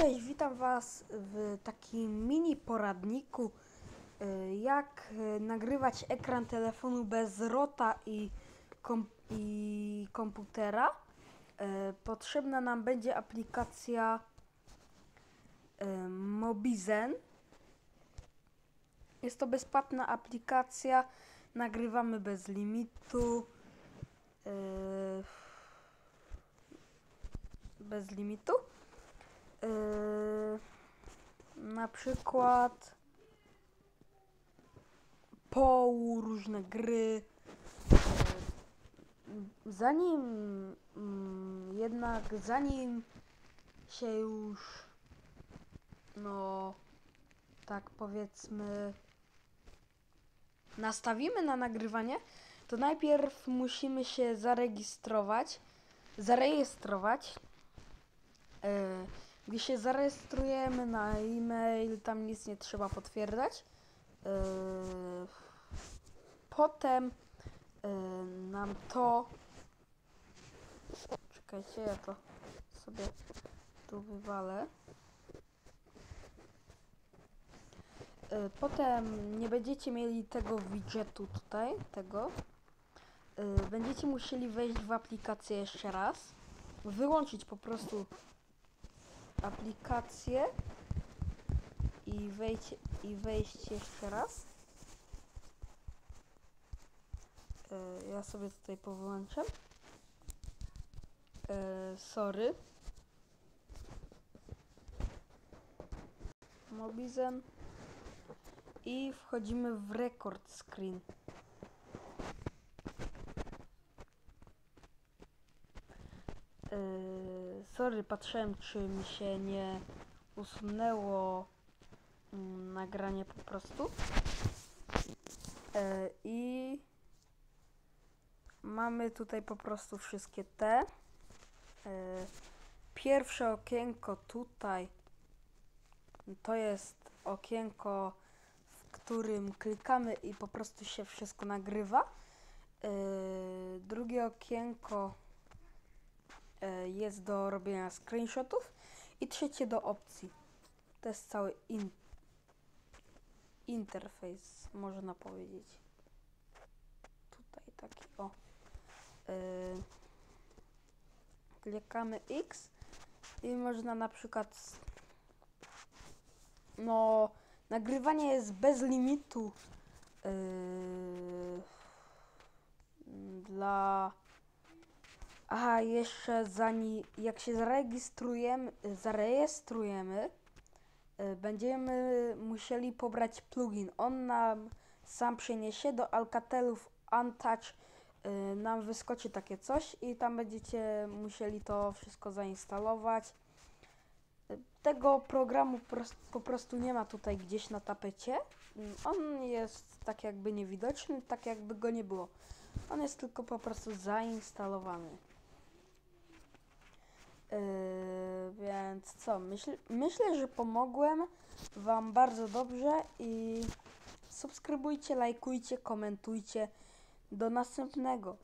Cześć, witam Was w takim mini poradniku, y, jak y, nagrywać ekran telefonu bez rota i, kom i komputera. Y, Potrzebna nam będzie aplikacja Mobizen. Jest to bezpłatna aplikacja, nagrywamy bez limitu. Bez limitu. Yy, na przykład poł, różne gry. Yy, zanim mm, jednak zanim się już no tak powiedzmy nastawimy na nagrywanie, to najpierw musimy się zarejestrować. Zarejestrować. Yy, gdy się zarejestrujemy na e-mail, tam nic nie trzeba potwierdzać. Yy, potem yy, nam to. Czekajcie, ja to sobie tu wywalę. Yy, Potem nie będziecie mieli tego widgetu tutaj, tego. Będziecie musieli wejść w aplikację jeszcze raz. Wyłączyć po prostu aplikację i wejdź, i wejść jeszcze raz. E, Ja sobie tutaj powyłączam. E, sorry. Mobizen. I wchodzimy w record screen. Yy, sorry, patrzyłem, czy mi się nie usunęło mm, nagranie po prostu. Yy, I mamy tutaj po prostu wszystkie te. Yy, pierwsze okienko tutaj to jest okienko, w którym klikamy i po prostu się wszystko nagrywa. Yy, drugie okienko e, jest do robienia screenshotów i trzecie do opcji. To jest cały in interfejs, można powiedzieć. Tutaj taki o. E, klikamy X i można na przykład no nagrywanie jest bez limitu e, dla Aha, jeszcze zanim jak się zarejestrujemy, zarejestrujemy, y, będziemy musieli pobrać plugin. On nam sam przyniesie do Alcatelów Untouch y, nam wyskoczy takie coś i tam będziecie musieli to wszystko zainstalować. Y, Tego programu po prostu nie ma tutaj gdzieś na tapecie. Mm, On jest tak jakby niewidoczny, tak jakby go nie było. On jest tylko po prostu zainstalowany. Yy, więc co? Myśl, myślę, że pomogłem Wam bardzo dobrze i subskrybujcie, lajkujcie, komentujcie. Do następnego.